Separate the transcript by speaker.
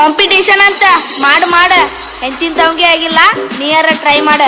Speaker 1: Competition ಅಂತ. ಮಾಡು ಮಾಡ. ಎಂತಿಂತವಂಗೆ ಆಗಿಲ್ಲ. ನೀಯಾರ ಟ್ರೈ ಮಾಡ.